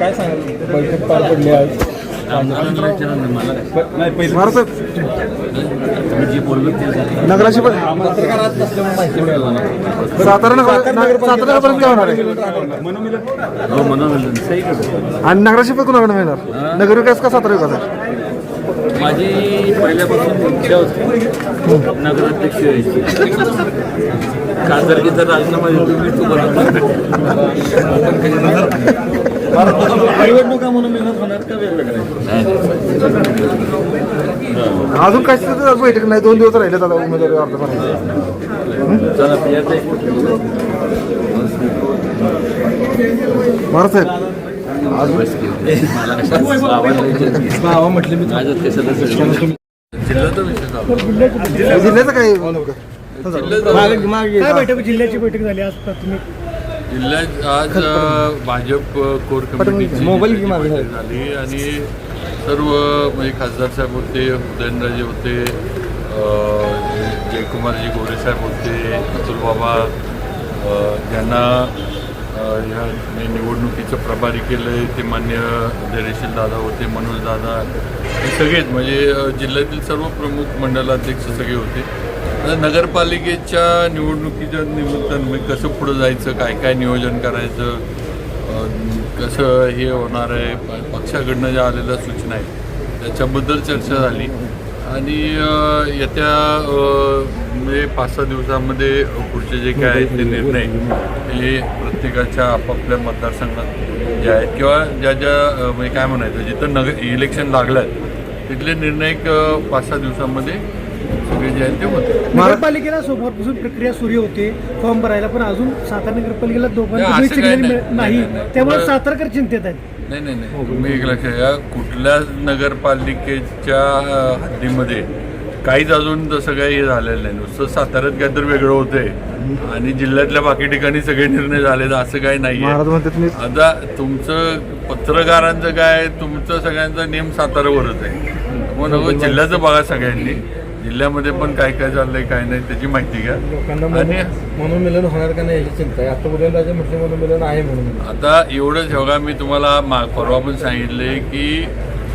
काय सांगाल? बैठक पार पडली आज. नाही पहिले महाराज नगराशी पण पत्रकारात नसल्यामुळे माहिती मिळाली सातारा नगर सातारा नगरपर्यंत काय होणार आहे? मनोमिलन आणि नगराशी पण कुणाकडे मिळणार? नगरविकास का सातारा विकास आहे? माझी पहिल्यापासून इच्छा होती. नगराध्यक्ष व्हायची. खासदारकीचा राजीनामा देतो मी तुम्हाला निवडणुका मनोमिलन होणार का वेगवेगळ्या अजून काय बैठक नाही. दोन दिवस राहिले दादा उमेदवारी अर्ज भरायचे साहेब. सगळं जिल्ह्याचा काय? जिल्ह्याचा काय बैठक? जिल्ह्याची बैठक झाली आज प्राथमिक जिल्ह्यात आज भाजप कोर कमिटीची मोबाईल. बैठक झाली आणि सर्व म्हणजे खासदार साहेब होते उदयनराजे होते जयकुमारजी गोरे साहेब होते अतुल बाबा ज्यांना ह्या निवडणुकीचं प्रभारी केलं आहे ते मान्य धैर्यशील दादा होते मनोज दादा हे सगळेच म्हणजे जिल्ह्यातील सर्व प्रमुख मंडलाध्यक्ष सगळे होते. आता नगरपालिकेच्या निवडणुकीच्या निमित्तानं म्हणजे कसं पुढं जायचं काय काय नियोजन करायचं कसं हे होणार आहे पक्षाकडनं ज्या आलेल्या सूचना आहेत त्याच्याबद्दल चर्चा झाली. आणि येत्या म्हणजे पाच सहा दिवसामध्ये पुढचे जे काय आहेत ते निर्णय हे प्रत्येकाच्या आपापल्या मतदारसंघात जे आहेत किंवा ज्या ज्या म्हणजे काय म्हणायचं जिथं नगर इलेक्शन लागलं आहे तिथले निर्णय पाच सहा दिवसामध्ये सगळे जे आहेत ते होते नगरपालिकेला सोमवारपासून प्रक्रिया सुरू होते फॉर्म भरायला पण अजून सातारा नगरपालिकेला नाही, दोघांना. त्यामुळे सातारकर चिंतेत आहेत. नाही नाही नाही. तुम्ही एक लक्षात घ्या कुठल्याच नगरपालिकेच्या हद्दीमध्ये काहीच अजून तसं काही हे झालेलं नाही. नुसतं साताऱ्यात काय तर वेगळं होतंय. आणि जिल्ह्यातल्या बाकी ठिकाणी सगळे निर्णय झालेत असं काही नाही आता तुमचं पत्रकारांचं काय तुमचं सगळ्यांचा नेम साताऱ्यावरच आहे. मग नको जिल्ह्याचं बघा सगळ्यांनी. जिल्ह्यामध्ये पण काय काय चाललंय काय नाही त्याची माहिती घ्या. आणि मनोमिलन होणार का नाही याची चिंता आहे. आता उदयनराजे म्हटले मनोमिलन आहे म्हणून. आता एवढंच बघा मी तुम्हाला परवा पण सांगितले की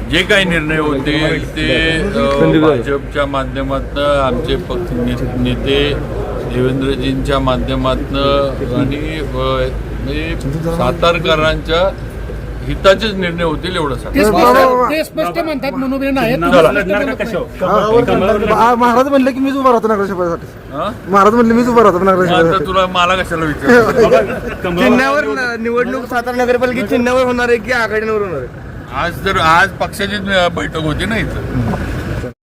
जे काही निर्णय होतील ते भाजपच्या माध्यमातून आमचे पक्ष नेते देवेंद्रजींच्या माध्यमातून आणि सातारकरांच्या हिताचेच निर्णय होतील एवढं ते स्पष्ट म्हणतात आहे हा, महाराज म्हणले की मीच उभा राहतो नगराशिपासाठी हा? महाराज म्हणले मीच उभा राहतो नगराशिपासाठी तुला मला कशाला विचार चिन्हावर निवडणूक सातारा नगरपालिकेत चिन्हावर होणार आहे की आघाडीवर होणार आहे? आज तर आज पक्षाची बैठक होती ना इथं